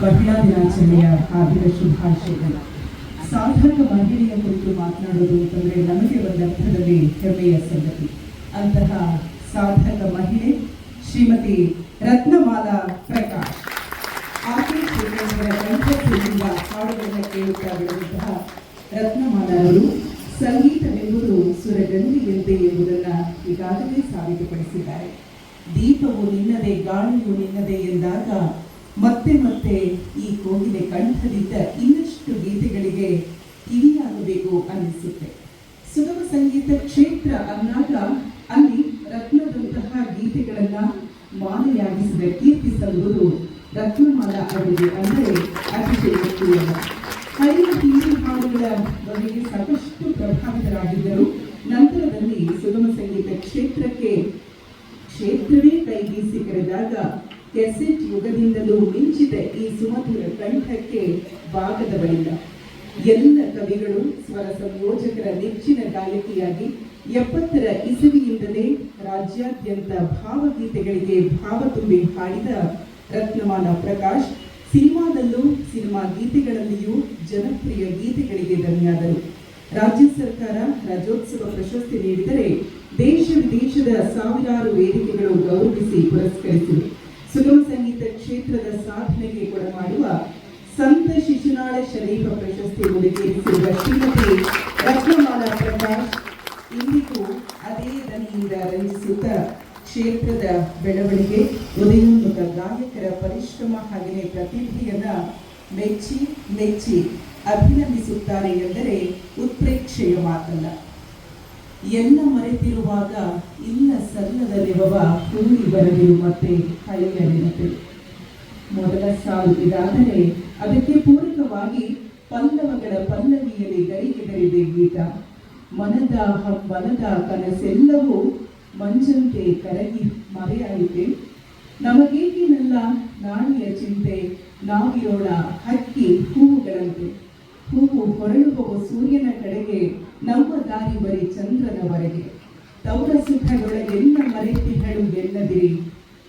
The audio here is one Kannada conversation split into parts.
ಮಹಿಳಾ ದಿನಾಚರಣೆಯ ಹಾರ್ದಿಕ ಶುಭಾಶಯಗಳು ಸಾಧಕ ಮಹಿಳೆಯ ಕುರಿತು ಮಾತನಾಡೋದು ಅಂತಂದ್ರೆ ನಮಗೆ ಒಂದು ಅರ್ಥದಲ್ಲಿ ಹೆಮ್ಮೆಯ ಸಂಗತಿ ಅಂತಹ ಸಾಧಕ ಮಹಿಳೆ ಶ್ರೀಮತಿ ರತ್ನಮಾಲಾ ಪ್ರಕಾಶ್ ಆಕೆ ಶ್ರೀಮಂತರ ಹಾಡುಗಳನ್ನು ಕೇಳುತ್ತಾ ಬೆಳೆದಂತಹ ರತ್ನಮಾಲರು ಸಂಗೀತವೆಂಬುದು ಸುರಗಂಧಿಯಂತೆ ಎಂಬುದನ್ನು ಈಗಾಗಲೇ ಸಾಬೀತುಪಡಿಸಿದ್ದಾರೆ. ದೀಪವು ನಿನ್ನದೇ, ಗಾಳಿಯು ನಿನ್ನದೇ ಎಂದಾಗ ಮತ್ತೆ ಮತ್ತೆ ಈ ಕೋಗಿಲೆ ಕಂಠದಿಂದ ಇನ್ನಷ್ಟು ಗೀತೆಗಳಿಗೆ ಕಿವಿಯಾಗಬೇಕು ಅನ್ನಿಸುತ್ತೆ. ಸುಗಮ ಸಂಗೀತ ಕ್ಷೇತ್ರ ಅಂದಾಗ ಅಲ್ಲಿ ರತ್ನದಂತಹ ಗೀತೆಗಳನ್ನ ಮಾಲೆಯಾಗಿಸಿದ ಕೀರ್ತಿ ಸಲ್ಲುವುದು ರತ್ನಮಾಲ ಅವರಿಗೆ ಅಂದರೆ ಹಳೆಯ ಹಿಂದಿ ಹಾಡುಗಳ ಬಗೆಗೆ ಸಾಕಷ್ಟು ಪ್ರಭಾವಿತರಾಗಿದ್ದರು. ನಂತರದಲ್ಲಿ ಸುಗಮ ಸಂಗೀತ ಕ್ಷೇತ್ರಕ್ಕೆ ಕ್ಷೇತ್ರವೇ ಕೈಬೀಸಿ ಕರೆದಾಗ ಕೆಸೆಟ್ ಯುಗದಿಂದಲೂ ಮಿಂಚಿದ ಈ ಸುಮಧುರ ಕಂಠಕ್ಕೆ ಭಾಗದವಳಿಲ್ಲ. ಎಲ್ಲ ಕವಿಗಳು ಸ್ವರ ಸಂಯೋಜಕರ ನೆಚ್ಚಿನ ಗಾಯಕಿಯಾಗಿ ಎಪ್ಪತ್ತರ ಇಸವಿಯಿಂದಲೇ ರಾಜ್ಯಾದ್ಯಂತ ಭಾವಗೀತೆಗಳಿಗೆ ಭಾವ ತುಂಬಿ ಹಾಡಿದ ರತ್ನಮಾನ ಪ್ರಕಾಶ್ ಸಿನಿಮಾದಲ್ಲೂ ಸಿನಿಮಾ ಗೀತೆಗಳಲ್ಲಿಯೂ ಜನಪ್ರಿಯ ಗೀತೆಗಳಿಗೆ ದನಿಯಾದರು ರಾಜ್ಯ ಸರ್ಕಾರ ರಾಜ್ಯೋತ್ಸವ ಪ್ರಶಸ್ತಿ ನೀಡಿದರೆ ದೇಶ ವಿದೇಶದ ಸಾವಿರಾರು ವೇದಿಕೆಗಳು ಗೌರವಿಸಿ ಪುರಸ್ಕರಿಸಿವೆ. ಸುಗಮ ಸಂಗೀತ ಕ್ಷೇತ್ರದ ಸಾಧನೆಗೆ ಕೊಡಮಾಡುವ ಸಂತ ಶಿಶುನಾಳ ಶರೀಫ ಪ್ರಶಸ್ತಿ ಮುಡಿಗೇರಿಸಿರುವ ಶ್ರೀಮತಿ ರತ್ನಮಾಲಾ ಪ್ರಕಾಶ್ ಇಂದಿಗೂ ಅದೇ ದನಿಯಿಂದ ರಂಜಿಸುತ್ತಾ ಕ್ಷೇತ್ರದ ಬೆಳವಣಿಗೆ ಉದಯೋನ್ಮುಖ ಗಾಯಕರ ಪರಿಶ್ರಮ ಹಾಗೆಯೇ ಪ್ರತಿಭೆಯನ್ನ ಮೆಚ್ಚಿ ಮೆಚ್ಚಿ ಅಭಿನಂದಿಸುತ್ತಾರೆ ಎಂದರೆ ಉತ್ಪ್ರೇಕ್ಷೆಯ ಮಾತಲ್ಲ. ಎಲ್ಲ ಮರೆತಿರುವಾಗ ಇಲ್ಲ ಸಲ್ಲದ ಕೂಡಿ ಬರದಿರು ಮತ್ತೆ ಹಳೆಯ ನೆನಪು. ಮೊದಲ ಸಾಲು ಇದಾದರೆ ಅದಕ್ಕೆ ಪೂರಕವಾಗಿ ಪಲ್ಲವಗಳ ಪಲ್ಲವಿಯಲ್ಲಿ ಗರಿಗೆದರಿದೆ ಗೀತ. ಮನದ ಹಂಬಲದ ಕನಸೆಲ್ಲವೂ ಮಂಜಂತೆ ಕರಗಿ ಮರೆಯಾಯಿತೆ. ನಮಗೇಗಿನಲ್ಲ ನಾಳೆಯ ಚಿಂತೆ? ನಾವಿರೋಣ ಹಕ್ಕಿ ಹೂವುಗಳಂತೆ. ಹೂವು ಹೊರಳುವ ಸೂರ್ಯನ ಕಡೆಗೆ ನಮ್ಮ ದಾರಿ ಬರಿ ಚಂದ್ರನವರೆಗೆ ತವರ ಸುಖದೊಳಗೆಲ್ಲ ಮರೆತಿಹಳು ಗೆಲ್ಲದಿರಿ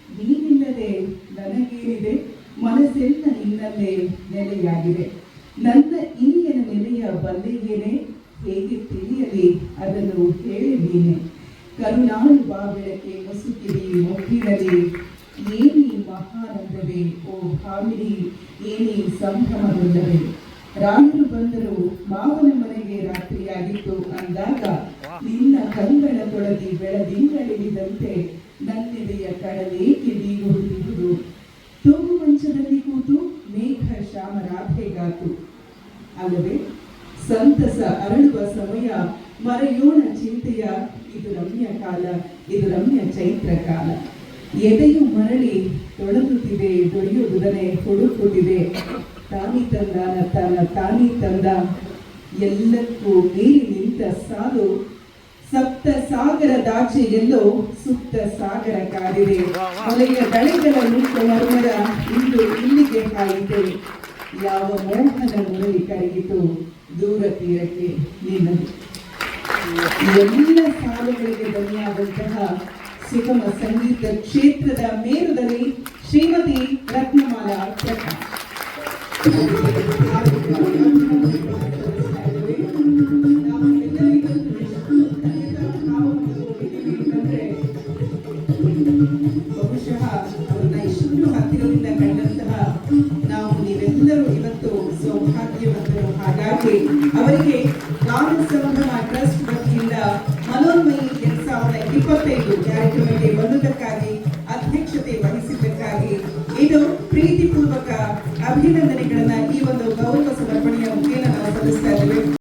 ನೀನಿಲ್ಲದೆ ನನಗೇನಿದೆ? ಮನಸ್ಸೆಲ್ಲ ನಿನ್ನಲ್ಲೇ ನೆಲೆಯಾಗಿದೆ. ನನ್ನ ಇನಿಯನ ನೆಲೆಯ ಬಲ್ಲೆಯೇನೆ? ಹೇಗೆ ತಿಳಿಯಲಿ? ಅದನ್ನು ಹೇಳಿ ನೀನೆ ಕರುಣಾಳು ಬಾಬೆಳಕೆ ಮುಸುಕಿರಿ ಮೊಗ್ಗಿರಲಿ ಏನಿ ಮಹಾನಂದವೇ, ಓ ಭಾವಿರಿ ಏನಿ ಸಂಭ್ರಮಗೊಂಡವೇ ರಾಯರು ಬಂದರು ಮಾವನ ಮನೆಗೆ ರಾತ್ರಿಯಾಗಿತ್ತು. ಅಂದಾಗ ನಿನ್ನ ಕಂಗಳ ತೊಳಗಿ ಬೆಳದಿಂಗಳಿದಂತೆ ನನ್ನೆದೆಯ ಕಡಲೇಕೆ ಬೀಗುತ್ತಿರುವುದು ತೂಗು ಮಂಚದಲ್ಲಿ ಕೂತು ಮೇಘ ಶ್ಯಾಮರಾಧೆಗಾತು ಅಲ್ಲವೇ, ಸಂತಸ ಅರಳುವ ಸಮಯ ಮರೆಯೋಣ ಚಿಂತೆಯ ಇದು ರಮ್ಯ ಕಾಲ, ಇದು ರಮ್ಯ ಚೈತ್ರ ಕಾಲ. ಎದೆಯು ಮರಳಿ ತೊಳಗುತ್ತಿದೆ ದೊರೆಯುವುದನೆ ಹುಡುಕುತ್ತಿದೆ. ತಾನಿ ತಂದ ತನ್ನ ತಾನಿ ತಂದ. ಎಲ್ಲಕ್ಕೂ ಮೀರಿ ನಿಂತ ಸಾಲು, ಸಪ್ತ ಸಾಗರ ದಾಚೆ ಎಲ್ಲೋ ಸುತ್ತ ಸಾಗರ ಕಾದಿದೆ ಮಲೆಯ ದಳೆಗಳ ಮರ್ಮರ ಇಂದು ಇಲ್ಲಿಗೆ ಕಾಯಿದೆ ಯಾವ ಮೋಹನ ಮುರಳಿ ಕರಗಿತು ದೂರ ತೀರಕ್ಕೆ ನಿನ್ನದು ಎಲ್ಲ ಸಾಲುಗಳಿಗೆ ಬಲಿಯಾದಂತಹ ಸುಗಮ ಸಂಗೀತ ಕ್ಷೇತ್ರದ ಮೇರುದಲ್ಲಿ ಶ್ರೀಮತಿ ರತ್ನಮಾಲಾ ಪ್ರಕಾಶ್. ಬಹುಶಃ ಅವ್ರನ್ನ ಇಷ್ಟು ಹತ್ತಿರದಿಂದ ಕಂಡಂತಹ ನಾವು ನೀವೆಲ್ಲರೂ ಇವತ್ತು ಸೌಭಾಗ್ಯವಂತರು ಹಾಗಾಗಿ ಅವರಿಗೆ ಗಾನ ಸಂಭ್ರಮ ಟ್ರಸ್ಟ್ ವತಿಯಿಂದ ಮನೋನ್ಮಯಿ ಎರಡ್ ಸಾವಿರದ ಇಪ್ಪತ್ತೈದು ಕಾರ್ಯಕ್ರಮಕ್ಕೆ ಬಂದದಕ್ಕಾಗಿ ಅಧ್ಯಕ್ಷತೆ ಇದು ಪ್ರೀತಿಪೂರ್ವಕ ಅಭಿನಂದನೆಗಳನ್ನ ಈ ಒಂದು ಗೌರವ ಸಮರ್ಪಣೆಯ ಮುಖೇನ ನಾವು ಸಲ್ಲಿಸ್ತಾ ಇದ್ದೇವೆ.